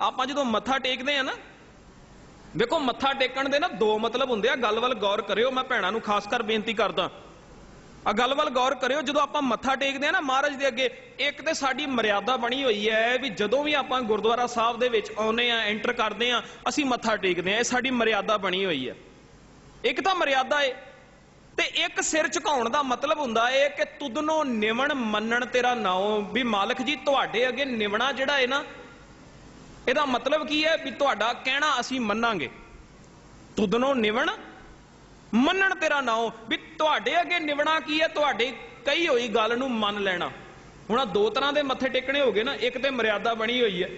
ਆਪਾਂ ਜਦੋਂ ਮੱਥਾ ਟੇਕਦੇ ਆ ਨਾ ਵੇਖੋ ਮੱਥਾ ਟੇਕਣ ਦੇ ਨਾ ਦੋ ਮਤਲਬ ਹੁੰਦੇ ਆ, ਗੱਲ ਵੱਲ ਗੌਰ ਕਰਿਓ, ਮੈਂ ਭੈਣਾਂ ਨੂੰ ਖਾਸ ਕਰ ਬੇਨਤੀ ਕਰਦਾ। ਆ ਗੱਲ ਵੱਲ ਗੌਰ ਕਰਿਓ, ਜਦੋਂ ਆਪਾਂ ਮੱਥਾ ਟੇਕਦੇ ਆ ਨਾ ਮਹਾਰਾਜ ਦੇ ਅੱਗੇ, ਇੱਕ ਤੇ ਸਾਡੀ ਮਰਿਆਦਾ ਬਣੀ ਹੋਈ ਹੈ ਵੀ ਜਦੋਂ ਵੀ ਆਪਾਂ ਗੁਰਦੁਆਰਾ ਸਾਹਿਬ ਦੇ ਵਿੱਚ ਆਉਨੇ ਆ ਐਂਟਰ ਕਰਦੇ ਆ, ਅਸੀਂ ਮੱਥਾ ਟੇਕਦੇ ਆ, ਇਹ ਸਾਡੀ ਮਰਿਆਦਾ ਬਣੀ ਹੋਈ ਹੈ। ਇੱਕ ਤਾਂ ਮਰਿਆਦਾ ਏ, ਤੇ ਇੱਕ ਸਿਰ ਝੁਕਾਉਣ ਦਾ ਮਤਲਬ ਹੁੰਦਾ ਏ ਕਿ ਤੁਧਨੋਂ ਨਿਵਣ ਮੰਨਣ ਤੇਰਾ ਨਾਉ, ਵੀ ਮਾਲਕ ਜੀ ਤੁਹਾਡੇ ਅੱਗੇ ਨਿਵਣਾ ਜਿਹੜਾ ਏ ਨਾ ਇਹਦਾ ਮਤਲਬ ਕੀ ਹੈ ਵੀ ਤੁਹਾਡਾ ਕਹਿਣਾ ਅਸੀਂ ਮੰਨਾਂਗੇ। ਤੁਧਨੋਂ ਨਿਵਣ ਮੰਨਣ ਤੇਰਾ ਨਾਉ ਵੀ ਤੁਹਾਡੇ ਅੱਗੇ ਨਿਵਣਾ ਕੀ ਹੈ ਤੁਹਾਡੇ ਕਹੀ ਹੋਈ ਗੱਲ ਨੂੰ ਮੰਨ ਲੈਣਾ। ਹੁਣ ਆਹ ਦੋ ਤਰ੍ਹਾਂ ਦੇ ਮੱਥੇ ਟੇਕਣੇ ਹੋ ਗਏ ਨਾ ਇੱਕ ਤੇ ਮਰਿਆਦਾ ਬਣੀ ਹੋਈ ਹੈ।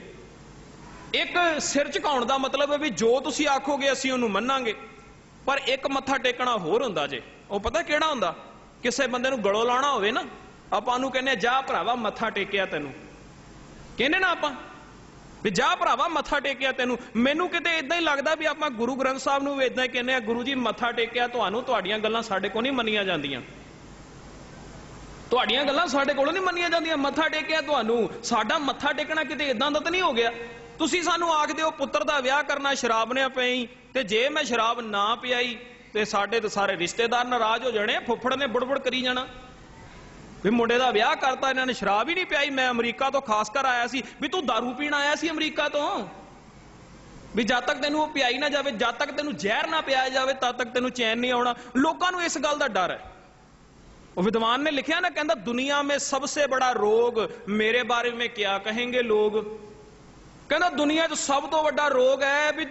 ਇੱਕ ਸਿਰ ਝੁਕਾਉਣ ਦਾ ਮਤਲਬ ਹੈ ਵੀ ਜੋ ਤੁਸੀਂ ਆਖੋਗੇ ਅਸੀਂ ਉਹਨੂੰ ਮੰਨਾਂਗੇ। ਪਰ ਇੱਕ ਮੱਥਾ ਟੇਕਣਾ ਹੋਰ ਹੁੰਦਾ ਜੇ। ਉਹ ਪਤਾ ਕਿਹੜਾ ਹੁੰਦਾ? ਕਿਸੇ ਬੰਦੇ ਨੂੰ ਗਲੋਂ ਲਾਉਣਾ ਹੋਵੇ ਨਾ ਆਪਾਂ ਉਹਨੂੰ ਕਹਿੰਦੇ ਆ, ਜਾ ਭਰਾਵਾ ਮੱਥਾ ਟੇਕਿਆ ਤੈਨੂੰ। ਕਹਿੰਦੇ ਨਾ ਆਪਾਂ ਵੀ ਜਾ ਭਰਾਵਾ, ਮੱਥਾ ਟੇਕਿਆ ਤੈਨੂੰ। ਮੈਨੂੰ ਕਿਤੇ ਇਦਾਂ ਹੀ ਲੱਗਦਾ ਵੀ ਆਪਾਂ ਗੁਰੂ ਗ੍ਰੰਥ ਸਾਹਿਬ ਨੂੰ ਵੀ ਇਦਾਂ ਹੀ ਕਹਿੰਦੇ ਆ, ਗੁਰੂ ਜੀ ਮੱਥਾ ਟੇਕਿਆ, ਤੁਹਾਨੂੰ ਤੁਹਾਡੀਆਂ ਗੱਲਾਂ ਸਾਡੇ ਕੋਲ ਨਹੀਂ ਮੰਨੀਆਂ ਜਾਂਦੀਆਂ। ਤੁਹਾਡੀਆਂ ਗੱਲਾਂ ਸਾਡੇ ਕੋਲੋਂ ਨਹੀਂ ਮੰਨੀਆਂ ਜਾਂਦੀਆਂ। ਮੱਥਾ ਟੇਕਿਆ ਤੁਹਾਨੂੰ। ਸਾਡਾ ਮੱਥਾ ਟੇਕਣਾ ਕਿਤੇ ਇਦਾਂ ਦਾ ਤਾਂ ਨਹੀਂ ਹੋ ਗਿਆ। ਤੁਸੀਂ ਸਾਨੂੰ ਆਖਦੇ ਹੋ ਪੁੱਤਰ ਦਾ ਵਿਆਹ ਕਰਨਾ ਸ਼ਰਾਬ ਨੇ ਪਈ ਤੇ ਜੇ ਮੈਂ ਸ਼ਰਾਬ ਨਾ ਪਿਆਈ, ਤੇ ਸਾਡੇ ਤੇ ਸਾਰੇ ਰਿਸ਼ਤੇਦਾਰ ਨਾਰਾਜ਼ ਹੋ ਜਾਣੇ ਫੁੱਫੜ ਨੇ ਬੁੜਬੁੜ ਕਰੀ ਜਾਣਾ। ਵੀ ਮੁੰਡੇ ਦਾ ਵਿਆਹ ਕਰਤਾ, ਇਹਨਾਂ ਨੇ ਸ਼ਰਾਬ ਹੀ ਨਹੀਂ ਪਿਆਈ। ਮੈਂ ਅਮਰੀਕਾ ਤੋਂ ਖਾਸ ਕਰ ਆਇਆ ਸੀ। ਵੀ ਤੂੰ दारू ਪੀਣ ਆਇਆ ਸੀ ਅਮਰੀਕਾ ਤੋਂ? ਵੀ ਜਦ ਤੱਕ ਤੈਨੂੰ ਉਹ ਪਿਆਈ ਨਾ ਜਾਵੇ, ਜਦ ਤੱਕ ਤੈਨੂੰ ਜ਼ਹਿਰ ਨਾ ਪਿਆਇਆ ਜਾਵੇ, ਤਦ ਤੱਕ ਤੈਨੂੰ ਚੈਨ ਨਹੀਂ ਆਉਣਾ। ਲੋਕਾਂ ਨੂੰ ਇਸ ਗੱਲ ਦਾ ਡਰ ਹੈ। ਉਹ ਵਿਦਵਾਨ ਨੇ ਲਿਖਿਆ ਨਾ, ਕਹਿੰਦਾ, ਦੁਨੀਆ ਮੇ ਸਭ ਤੋਂ ਬੜਾ ਰੋਗ, ਮੇਰੇ ਬਾਰੇ ਮੇ ਕਿਆ ਕਹੇਂਗੇ ਲੋਕ ਕਹਿੰਦਾ, ਦੁਨੀਆ 'ਚ ਸਭ ਤੋਂ ਵੱਡਾ ਰੋਗ ਹੈ ਵੀ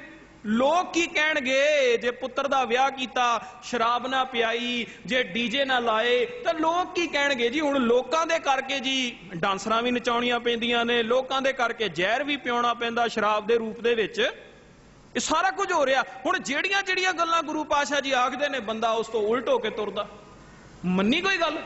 ਲੋਕ ਕੀ ਕਹਿਣਗੇ? ਜੇ ਪੁੱਤਰ ਦਾ ਵਿਆਹ ਕੀਤਾ, ਸ਼ਰਾਬ ਨਾ ਪਿਆਈ, ਜੇ ਡੀਜੇ ਨਾ ਲਾਏ, ਤਾਂ ਲੋਕ ਕੀ ਕਹਿਣਗੇ? ਜੀ, ਹੁਣ ਲੋਕਾਂ ਦੇ ਕਰਕੇ ਜੀ ਡਾਂਸਰਾਂ ਵੀ ਨਚਾਉਣੀਆਂ ਪੈਂਦੀਆਂ ਨੇ, ਲੋਕਾਂ ਦੇ ਕਰਕੇ ਜ਼ਹਿਰ ਵੀ ਪਿਉਣਾ ਪੈਂਦਾ ਸ਼ਰਾਬ ਦੇ ਰੂਪ ਦੇ ਵਿੱਚ। ਇਹ ਸਾਰਾ ਕੁਝ ਹੋ ਰਿਹਾ। ਹੁਣ ਜਿਹੜੀਆਂ ਜਿਹੜੀਆਂ ਗੱਲਾਂ ਗੁਰੂ ਪਾਸ਼ਾ ਜੀ ਆਖਦੇ ਨੇ, ਬੰਦਾ ਉਸ ਤੋਂ ਉਲਟ ਹੋ ਕੇ ਤੁਰਦਾ। ਮੰਨੀ ਕੋਈ ਗੱਲ?